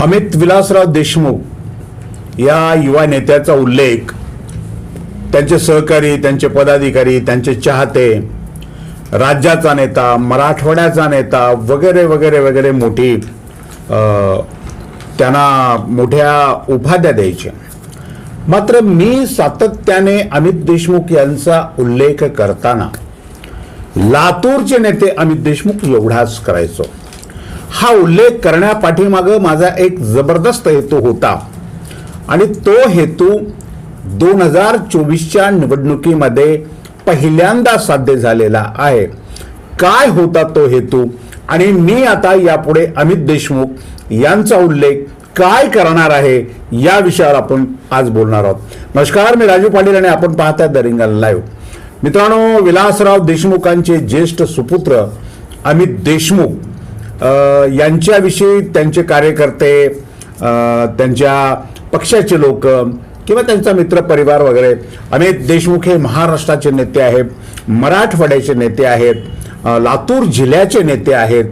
अमित विलासराव देशमुख या युवा नेत्याचा उल्लेख त्यांचे सहकारी त्यांचे पदाधिकारी त्यांचे चाहते राज्याचा नेता मराठवाड्याचा नेता वगैरे वगैरे वगैरे मोठी त्यांना मोठ्या उपाध्या द्यायच्या मात्र मी सातत्याने अमित देशमुख यांचा उल्लेख करताना लातूरचे नेते अमित देशमुख एवढाच करायचो. हा उल्लेख करण्यापाठीमागं माझा एक जबरदस्त हेतू होता. आणि तो हेतू दोन हजार चोवीसच्या निवडणुकीमध्ये पहिल्यांदा साध्य झालेला आहे. काय होता तो हेतू? आणि मी आता यापुढे अमित देशमुख यांचा उल्लेख काय करणार आहे या विषयावर आपण आज बोलणार आहोत. नमस्कार मी राजू पाटील आणि आपण पाहताय द रिंगल लाईव्ह. मित्रांनो विलासराव देशमुखांचे ज्येष्ठ सुपुत्र अमित देशमुख यांच्याविषयी त्यांचे कार्यकर्ते त्यांच्या पक्षाचे लोक किंवा त्यांचा मित्रपरिवार वगैरे अमित देशमुख हे महाराष्ट्राचे नेते आहेत मराठवाड्याचे नेते आहेत लातूर जिल्ह्याचे नेते आहेत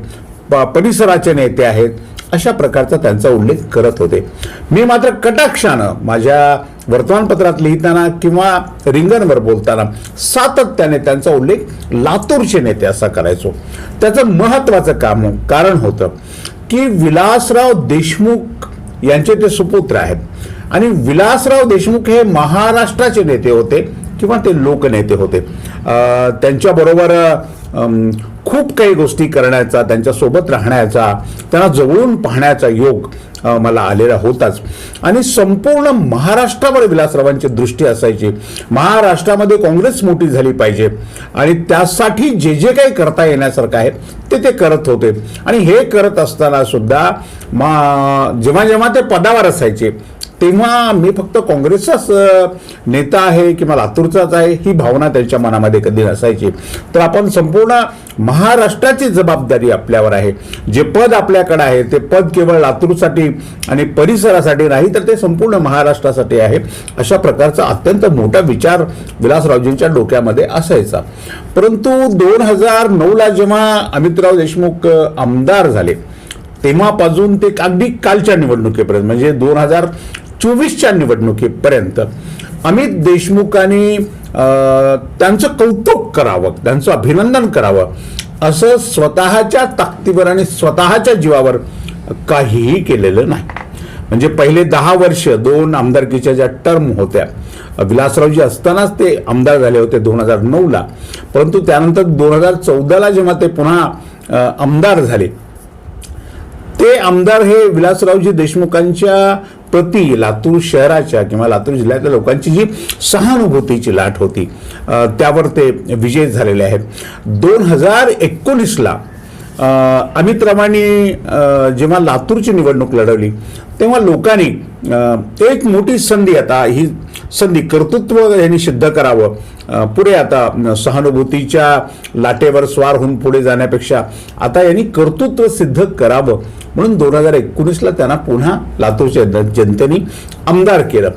प- परिसराचे नेते आहेत अशा प्रकारचा त्यांचा उल्लेख करत होते. मी मात्र कटाक्षानं माझ्या वर्तमानपत्रात लिहिताना किंवा रिंगणवर बोलताना सातत्याने त्यांचा उल्लेख लातूरचे नेते असा करायचो. त्याचं महत्वाचं काम कारण होतं की विलासराव देशमुख यांचे ते सुपुत्र आहेत. आणि विलासराव देशमुख हे महाराष्ट्राचे नेते होते किंवा ते लोकनेते होते. त्यांच्याबरोबर अं, खूप काही गोष्टी करण्याचा त्यांच्यासोबत राहण्याचा त्यांना जवळून पाहण्याचा योग मला आलेला होताच. आणि संपूर्ण महाराष्ट्रावर विलासरावांची दृष्टी असायची. महाराष्ट्रामध्ये काँग्रेस मोठी झाली पाहिजे. आणि त्यासाठी जे जे काही करता येण्यासारखं आहे ते ते करत होते. आणि हे करत असताना सुद्धा मा जेव्हा जेव्हा ते पदावर असायचे तेव्हा मी फक्त काँग्रेसचाच नेता आहे किंवा लातूरचाच आहे ही भावना त्यांच्या मनामध्ये कधी नसायची. तर आपण संपूर्ण महाराष्ट्राची जबाबदारी आपल्यावर आहे. जे पद आपल्याकडे आहे ते पद केवळ लातूरसाठी आणि परिसरासाठी नाही तर ते संपूर्ण महाराष्ट्रासाठी आहे. अशा प्रकारचा अत्यंत मोठा विचार विलासरावजींच्या डोक्यामध्ये असायचा. परंतु दोन हजार नऊला जेव्हा अमितराव देशमुख आमदार झाले तेव्हापासून ते अगदी कालच्या निवडणुकीपर्यंत म्हणजे दोन हजार चोवीसच्या निवडणुकीपर्यंत अमित देशमुखांनी अं, त्यांचं कौतुक करावं त्यांचं अभिनंदन करावं असं स्वतःच्या ताकदीवर आणि स्वतःच्या जीवावर काहीही केलेलं नाही. म्हणजे पहिले दहा वर्ष दोन आमदारकीच्या ज्या टर्म होत्या विलासरावजी असतानाच ते आमदार झाले होते दोन हजार नऊला परंतु त्यानंतर दोन हजार चौदाला जेव्हा ते पुन्हा आमदार झाले ते आमदार हे विलासरावजी देशमुखांच्या प्रति लातूर शहराच्या किंवा लातूर जिल्ह्यातल्या लोकांची जी सहानुभूतीची लाट होती त्यावर ते विजय झालेले आहेत. दोन हजार एकोणीसला अमित रामांनी जेव्हा लातूरची निवडणूक लढवली तेव्हा लोकांनी एक मोठी संधी आता ही संधी कर्तृत्व यांनी सिद्ध करावं. पुढे आता सहानुभूतीच्या लाटेवर स्वार होऊन पुढे जाण्यापेक्षा आता यांनी कर्तृत्व सिद्ध करावं म्हणून दोन हजार एकोणीसला त्यांना पुन्हा लातूरच्या जनतेने आमदार केलं.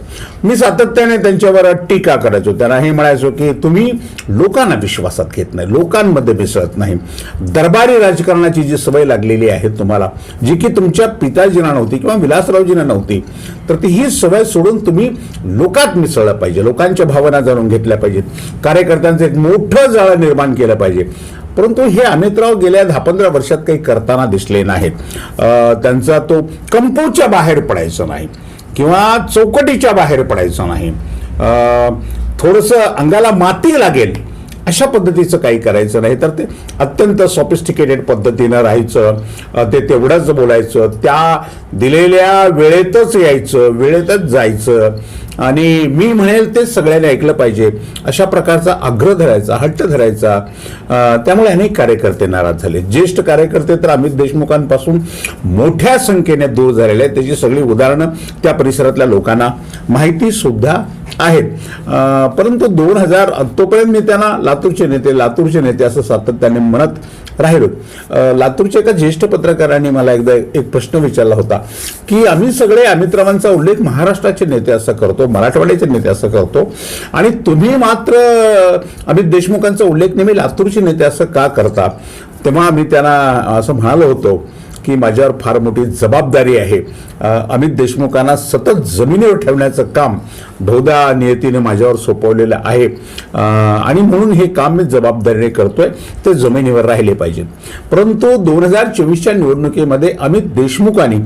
मी सातत्याने त्यांच्यावर टीका करायचो. त्यांना हे म्हणायचो की तुम्ही लोकांना विश्वासात घेत नाही लोकांमध्ये मिसळत नाही. दरबारी राजकारणाची जी सवय लागलेली आहे तुम्हाला जी की तुमच्या पिताजींना नव्हती किंवा विलासरावजींना नव्हती तर ती ही सवय सोडून तुम्ही लोकात मिसळलं पाहिजे लोकांच्या भावना जाणून घेतल्या पाहिजेत. कार्यकर्त्यांचं एक मोठं जाळं निर्माण केलं पाहिजे. परंतु हे अमितराव गेल्या दहा पंधरा वर्षात काही करताना दिसले नाहीत. अं, त्यांचा तो कंपोच्या बाहेर पडायचा नाही किंवा चौकटीच्या बाहेर पडायचा नाही. अं, थोडंसं अंगाला माती लागेल अशा पद्धतीचं काही करायचं नाही. तर ते अत्यंत सॉफिस्टिकेटेड पद्धतीनं राहायचं ते तेवढंच बोलायचं त्या दिलेल्या वेळेतच यायचं वेळेतच जायचं. आणि मी म्हणेल ते सगळ्यांनी ऐकलं पाहिजे. अशा प्रकारचा आग्रह धरायचा हट्ट धरायचा. त्यामुळे अनेक कार्यकर्ते नाराज झाले. ज्येष्ठ कार्यकर्ते तर अमित देशमुखांपासून मोठ्या संख्येने दूर झालेले आहेत. त्याची सगळी उदाहरणं त्या परिसरातल्या लोकांना माहिती सुद्धा आहेत. परंतु दोन हजार तोपर्यंत मी त्यांना लातूरचे नेते लातूरचे नेते असं सातत्याने म्हणत राहिलो. लातूरच्या एका ज्येष्ठ पत्रकारांनी मला एकदा एक प्रश्न विचारला होता की आम्ही सगळे अमितरावांचा उल्लेख महाराष्ट्राचे नेते असं करतो मराठवाड्याचे नेते असं करतो आणि तुम्ही मात्र अमित देशमुखांचा उल्लेख नेहमी लातूरचे नेते असं का करता? तेव्हा आम्ही त्यांना असं म्हणालो होतो की माझ्यावर फार मोठी जबाबदारी आहे. अमित देशमुखांना सतत जमिनीवर ठेवण्याचं काम बहुधा नियतीने माझ्यावर सोपवलेलं आहे. आणि म्हणून हे काम मी जबाबदारीने करतोय. ते जमिनीवर राहिले पाहिजे परंतु दोन हजार चोवीसच्या निवडणुकीमध्ये अमित देशमुखांनी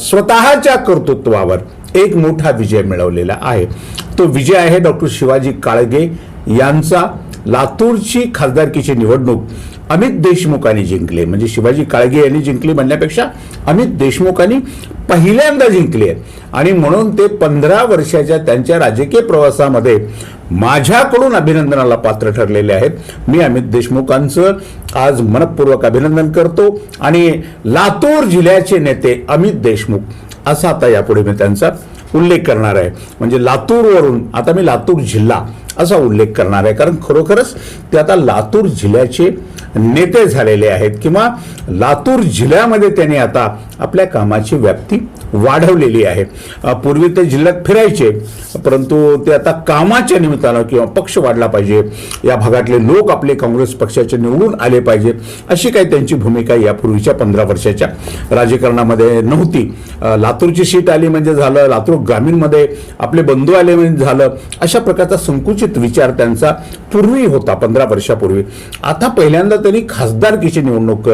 स्वतःच्या कर्तृत्वावर एक मोठा विजय मिळवलेला आहे. तो विजय आहे डॉक्टर शिवाजी काळगे यांचा लातूरची खासदारकीची निवडणूक. अमित देशमुखांनी जिंकले. म्हणजे शिवाजी काळगे यांनी जिंकली म्हणण्यापेक्षा अमित देशमुखांनी पहिल्यांदा जिंकले. आहे आणि म्हणून ते पंधरा वर्षाच्या त्यांच्या राजकीय प्रवासामध्ये माझ्याकडून अभिनंदनाला पात्र ठरलेले आहेत. मी अमित देशमुखांचं आज मनपूर्वक अभिनंदन करतो. आणि लातूर जिल्ह्याचे नेते अमित देशमुख असा आता यापुढे मी त्यांचा उल्लेख करणार आहे. म्हणजे लातूरवरून आता मी लातूर जिल्हा असा उल्लेख करणार आहे. कारण खरोखरच ते आता लातूर जिल्ह्याचे नेते झालेले आहेत किंवा लातूर जिल्ह्यामध्ये त्यांनी आता आपल्या कामाची व्याप्ती वाढवलेली आहे. पूर्वी ते जिल्ह्यात फिरायचे परंतु ते आता कामाच्या निमित्तानं किंवा पक्ष वाढला पाहिजे. या भागातले लोक आपले काँग्रेस पक्षाचे निवडून आले पाहिजे अशी काही त्यांची भूमिका यापूर्वीच्या पंधरा वर्षाच्या राजकारणामध्ये नव्हती. लातूरची सीट आली म्हणजे झालं लातूर ग्रामीणमध्ये आपले बंधू आले म्हणजे झालं अशा प्रकारचा संकुचित विचार त्यांचा पूर्वी होता पंधरा वर्षापूर्वी. आता पहिल्यांदा त्यांनी खासदारकीची निवडणूक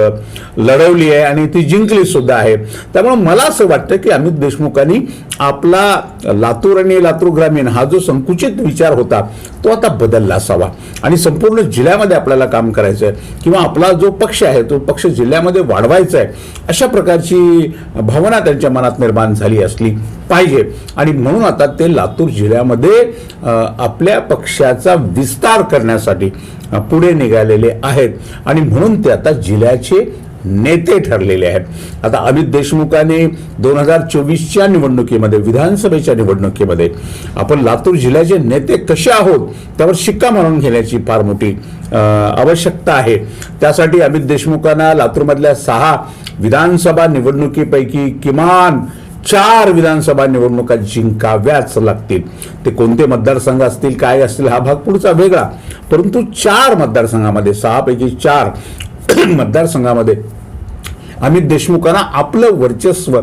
लढवली आहे आणि ती जिंकली सुद्धा आहे. त्यामुळे मला असं वाटतं की अमित देशमुखांनी आपला लातूर आणि लातूर ग्रामीण हा जो संकुचित विचार होता तो आता बदलला असावा. आणि संपूर्ण जिल्ह्यामध्ये आपल्याला काम करायचं आहे किंवा आपला जो पक्ष आहे तो पक्ष जिल्ह्यामध्ये वाढवायचा आहे अशा प्रकारची भावना त्यांच्या मनात निर्माण झाली असली पाहिजे. आणि म्हणून आता ते लातूर जिल्ह्यामध्ये आपल्या पक्षाचा विस्तार करण्यासाठी पुढे निघालेले आहेत. आणि म्हणून ते आता जिल्ह्याचे नेते ठरलेले आहेत. आता अमित देशमुखाने दोन हजार चोवीसच्या निवडणुकीमध्ये विधानसभेच्या निवडणुकीमध्ये आपण लातूर जिल्ह्याचे नेते कसे आहोत त्यावर शिक्का मारून घेण्याची फार मोठी आवश्यकता आहे. त्यासाठी अमित देशमुखांना लातूरमधल्या सहा विधानसभा निवडणुकीपैकी किमान चार विधानसभा निवडणुका जिंकाव्याच लागतील. ते कोणते मतदारसंघ असतील काय असतील हा भाग पुढचा वेगळा. परंतु चार मतदारसंघामध्ये सहापैकी चार मतदारसंघामध्ये अमित देशमुखांना आपलं वर्चस्व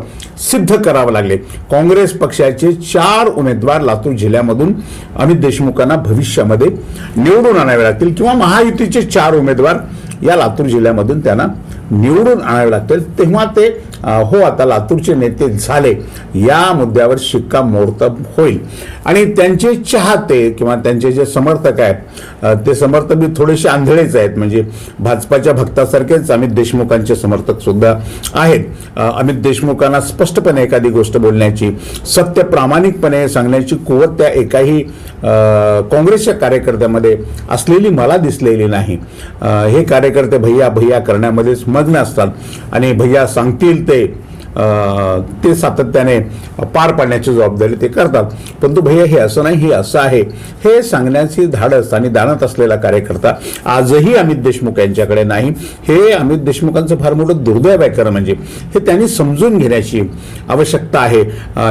सिद्ध करावं लागले. काँग्रेस पक्षाचे चार उमेदवार लातूर जिल्ह्यामधून अमित देशमुखांना भविष्यामध्ये निवडून आणावे लागतील किंवा महायुतीचे चार उमेदवार या लातूर जिल्ह्यामधून त्यांना निवडून आणावे लागतील. तेव्हा ते हो आता लातूरचे नेते झाले. या मुद्द्यावर शिक्कामोर्तब होईल. आणि त्यांचे चाहते किंवा त्यांचे जे समर्थक आहेत ते समर्थक थोडेसे आंधळेच आहेत. म्हणजे भाजपाच्या भक्तासारखेच अमित देशमुखांचे समर्थक सुद्धा आहेत. अमित देशमुखांना स्पष्टपणे एखादी गोष्ट बोलण्याची सत्य प्रामाणिकपणे सांगण्याची कुवत त्या एकाही काँग्रेसच्या कार्यकर्त्यामध्ये असलेली मला दिसलेली नाही. हे कार्यकर्ते भैया भैया करण्यामध्येच मग्न असतात. आणि भैया सांगतील ते ते सातत्याने पार पाडण्याची जबाबदारी ते करतात. परंतु भैया हे असं नाही हे असं आहे. हे सांगण्याची धाडस आणि दाणत असलेला कार्यकर्ता आजही अमित देशमुख यांच्याकडे नाही. हे अमित देशमुखांचं फार मोठं दुर्दैव आहे खरं म्हणजे. हे त्यांनी समजून घेण्याची आवश्यकता आहे.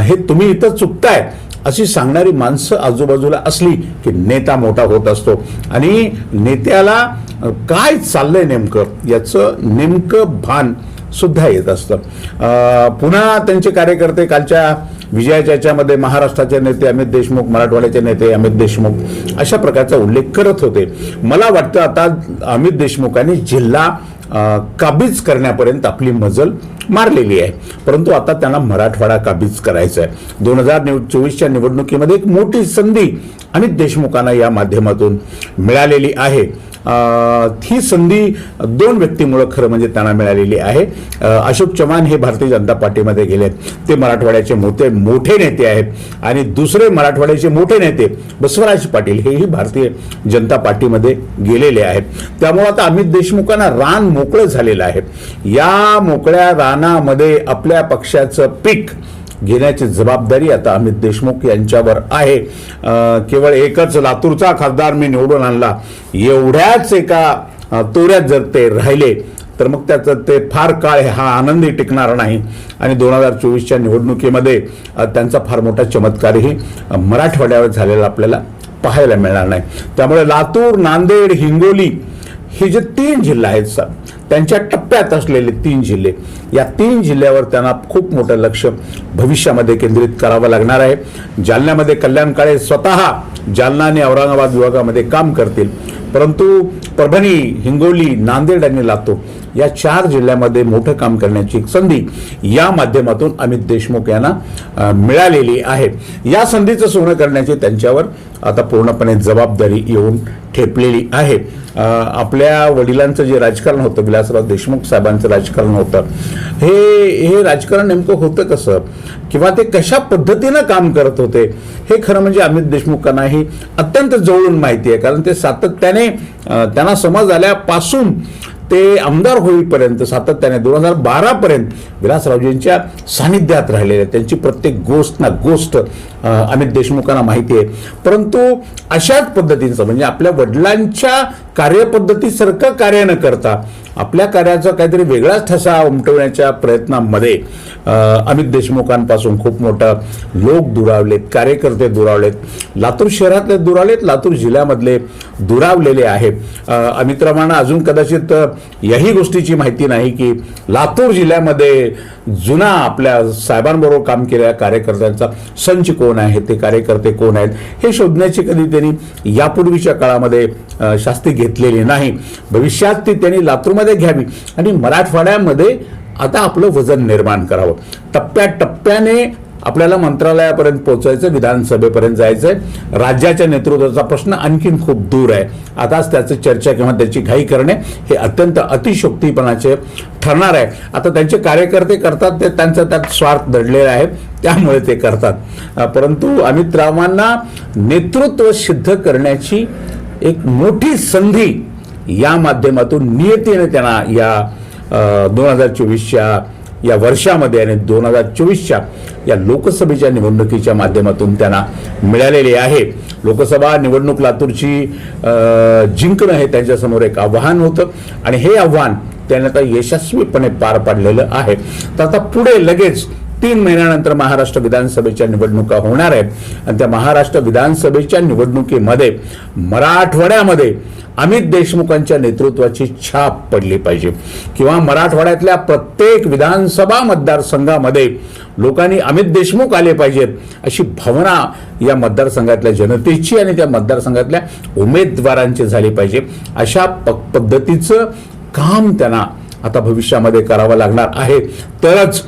हे तुम्ही इथं चुकताय अशी सांगणारी माणसं आजूबाजूला असली की नेता मोठा होत असतो. आणि नेत्याला काय चाललंय नेमकं? याचं नेमकं भान सुद्धा येत असतं. पुन्हा त्यांचे कार्यकर्ते कालच्या विजयाच्या याच्यामध्ये महाराष्ट्राचे नेते अमित देशमुख मराठवाड्याचे नेते अमित देशमुख अशा प्रकारचा उल्लेख करत होते. मला वाटतं आता अमित देशमुखांनी जिल्हा काबीज करण्यापर्यंत आपली मजल मारलेली आहे. परंतु आता त्यांना मराठवाडा काबीज करायचा आहे दोन हजार चोवीसच्या निवडणुकीमध्ये एक मोठी संधी अमित देशमुखांना या माध्यमातून मिळालेली आहे. ही संधी दोन व्यक्तीमुळे खरं म्हणजे त्यांना मिळालेली आहे. अशोक चव्हाण हे भारतीय जनता पार्टीमध्ये गेलेत ते मराठवाड्याचे मोठे मोठे नेते आहेत. आणि दुसरे मराठवाड्याचे मोठे नेते बसवराज पाटील हेही भारतीय जनता पार्टीमध्ये गेलेले आहेत. त्यामुळे आता अमित देशमुखांना रान मोकळं झालेलं आहे. या मोकळ्या रानामध्ये आपल्या पक्षाचं पीक घेण्याची जबाबदारी आता अमित देशमुख यांच्यावर आहे. केवळ एकच लातूरचा खासदार मी निवडून आणला. एवढ्याच एका तोऱ्यात जर ते राहिले तर मग त्याचं ते फार काळ हा आनंदी टिकणार नाही. आणि दोन हजार चोवीसच्या निवडणुकीमध्ये त्यांचा फार मोठा चमत्कारही मराठवाड्यावर झालेला आपल्याला पाहायला मिळणार नाही. त्यामुळे लातूर नांदेड हिंगोली हे जे तीन जिल्हा आहेत सर त्यांच्या टप्प्यात असलेले तीन जिल्हे. या तीन जिल्ह्यावर त्यांना खूप मोठं लक्ष भविष्यामध्ये केंद्रित करावं लागणार आहे. जालन्यामध्ये कल्याण काळे स्वतः जालना आणि औरंगाबाद विभागामध्ये काम करतील. परंतु परभणी हिंगोली नांदेड आणि लातूर या चार जिल्ह्यामध्ये मोठं काम करण्याची एक संधी या माध्यमातून अमित देशमुख यांना मिळालेली आहे. या संधीचं सोनं करण्याची त्यांच्यावर आता पूर्णपणे जबाबदारी येऊन ठेपलेली आहे. आपल्या वडिलांचं जे राजकारण होतं विलासराव देशमुख साहेबांचं राजकारण होतं हे हे राजकारण नेमकं होतं कसं? किंवा ते कशा पद्धतीनं काम करत होते? हे खरं म्हणजे अमित देशमुखांनाही अत्यंत जवळून माहिती आहे. कारण ते सातत्याने त्यांना समज आल्यापासून ते आमदार होईपर्यंत सातत्याने दोन हजार बारापर्यंत विलासरावजींच्या सानिध्यात राहिलेले त्यांची प्रत्येक गोष्ट ना गोष्ट अमित देशमुखांना माहिती आहे. परंतु अशाच पद्धतीचं म्हणजे आपल्या वडिलांच्या कार्यपद्धतीसारखं कार्य न करता आपल्या कार्याचा काहीतरी वेगळाच ठसा उमटवण्याच्या प्रयत्नामध्ये अमित देशमुखांपासून खूप मोठं लोक दुरावलेत कार्यकर्ते दुरावलेत. लातूर शहरातले दुरावलेत लातूर जिल्ह्यामधले दुरावलेले आहे अमित अमितरावांना अजून कदाचित याही गोष्टीची माहिती नाही की लातूर जिल्ह्यामध्ये जुना आपल्या साहेबांबरोबर काम केलेल्या कार्यकर्त्यांचा संच कोण आहे ते कार्यकर्ते कोण आहेत हे शोधण्याची कधी त्यांनी यापूर्वीच्या काळामध्ये शास्त्री घेतलेली नाही. भविष्यात ती त्यांनी लातूरमध्ये घ्यावी. आणि मराठवाड्यामध्ये आता आपलं वजन निर्माण करावं. टप्प्याटप्प्याने आपल्याला मंत्रालयापर्यंत पोहोचायचं विधानसभेपर्यंत जायचंय. राज्याच्या नेतृत्वाचा प्रश्न आणखीन खूप दूर आहे. आताच त्याचं चर्चा किंवा त्याची घाई करणे हे अत्यंत अतिशोक्तीपणाचे ठरणार आहे. आता त्यांचे कार्यकर्ते करतात ते त्यांचा त्यात स्वार्थ दडलेला आहे. त्यामुळे ते करतात. परंतु अमित रावांना नेतृत्व सिद्ध करण्याची एक मोठी संधी या माध्यमातून नियतीने त्यांना या दोन हजार चोवीसच्या या वर्षामध्ये आणि दोन हजार चोवीसच्या या लोकसभेच्या निवडणुकीच्या माध्यमातून त्यांना मिळालेली आहे. लोकसभा निवडणूक लातूरची जिंकणं हे त्यांच्यासमोर एक आव्हान होतं आणि हे आव्हान त्याने आता यशस्वीपणे पार पाडलेलं आहे. तर आता पुढे लगेच तीन महिन्यानंतर महाराष्ट्र विधानसभेच्या निवडणुका होणार आहेत. आणि त्या महाराष्ट्र विधानसभेच्या निवडणुकीमध्ये मराठवाड्यामध्ये अमित देशमुखांच्या नेतृत्वाची छाप पडली पाहिजे. किंवा मराठवाड्यातल्या प्रत्येक विधानसभा मतदारसंघामध्ये लोकांनी अमित देशमुख आले पाहिजेत अशी भावना या मतदारसंघातल्या जनतेची आणि त्या मतदारसंघातल्या उमेदवारांची झाली पाहिजे. अशा प पद्धतीचं काम त्यांना आता भविष्यामध्ये करावं लागणार आहे. तरच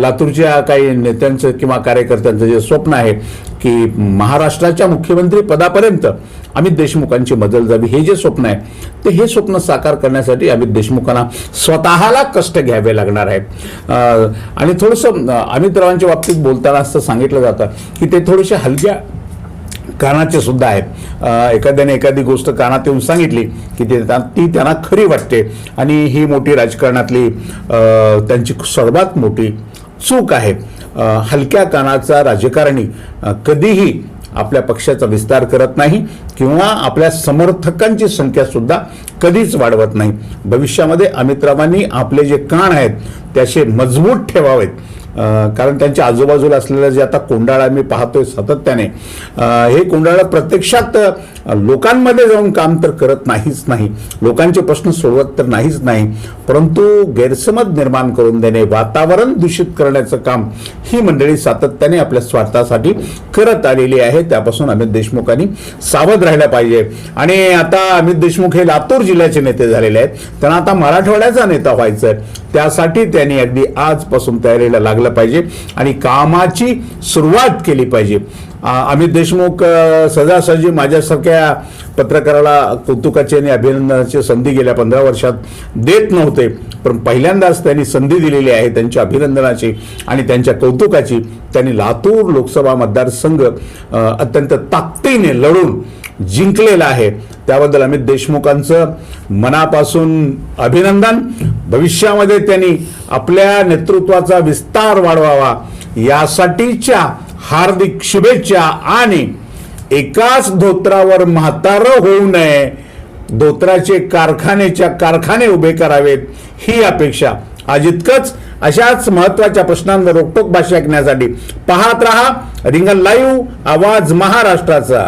लातूरच्या काही नेत्यांचं किंवा कार्यकर्त्यांचं जे स्वप्न आहे की महाराष्ट्राच्या मुख्यमंत्री पदापर्यंत अमित देशमुखांची मजल जावी हे जे स्वप्न आहे ते हे स्वप्न साकार करण्यासाठी अमित देशमुखांना स्वतःला कष्ट घ्यावे लागणार आहेत. आणि थोडंसं अमितरावांच्या बाबतीत बोलताना असं सांगितलं जातं की ते थोडेसे हलक्या कानाचे सुद्धा आहेत. एखाद्याने एखादी गोष्ट कानात येऊन सांगितली की ते ती त्यांना खरी वाटते. आणि ही मोठी राजकारणातली त्यांची सर्वात मोठी चूक आहे. हलक्या कानाचा राजकारणी कधीही आपल्या पक्षाचा विस्तार करत नाही किंवा आपल्या समर्थकांची संख्या सुद्धा कधीच वाढवत नाही. भविष्यामध्ये अमितरावांनी आपले जे कान आहेत त्याचे मजबूत ठेवावेत. कारण त्यांच्या आजूबाजूला असलेलं जे आता कोंडाळा आम्ही पाहतोय सातत्याने हे कोंडाळा प्रत्यक्षात लोकांमध्ये जाऊन काम तर करत नाहीच नाही. लोकांचे प्रश्न सोडवत तर नाहीच नाही. परंतु गैरसमज निर्माण करून देणे वातावरण दूषित करण्याचं काम ही मंडळी सातत्याने आपल्या स्वार्थासाठी करत आलेली आहे. त्यापासून अमित देशमुखांनी सावध राहिला पाहिजे. आणि आता अमित देशमुख हे लातूर जिल्ह्याचे नेते झालेले आहेत. त्यांना आता मराठवाड्याचा नेता व्हायचा आहे त्यासाठी त्यांनी अगदी आजपासून तयारीला लागला पाहिजे आणि कामाची सुरुवात केली पाहिजे. अमित देशमुख सहजासहजी माझ्यासारख्या पत्रकाराला कौतुकाची आणि अभिनंदनाची संधी गेल्या पंधरा वर्षात देत नव्हते. पण पहिल्यांदाच त्यांनी संधी दिलेली आहे त्यांच्या अभिनंदनाची आणि त्यांच्या कौतुकाची. त्यांनी लातूर लोकसभा मतदारसंघ अत्यंत ताकदीने लढून जिंकलेला आहे. त्याबद्दल अमित देशमुखांचं मनापासून अभिनंदन. भविष्यामध्ये त्यांनी आपल्या नेतृत्वाचा विस्तार वाढवावा. यासाठीच्या हार्दिक शुभेच्छा आणि एकाच धोत्रावर म्हातारं होऊ नये. धोत्राचे कारखान्याच्या कारखाने उभे करावेत ही अपेक्षा. आज इतकंच. अशाच महत्त्वाच्या प्रश्नांवर रोकटोक भाषा ऐकण्यासाठी पाहत रहा. रिंगण लाईव्ह आवाज महाराष्ट्राचा.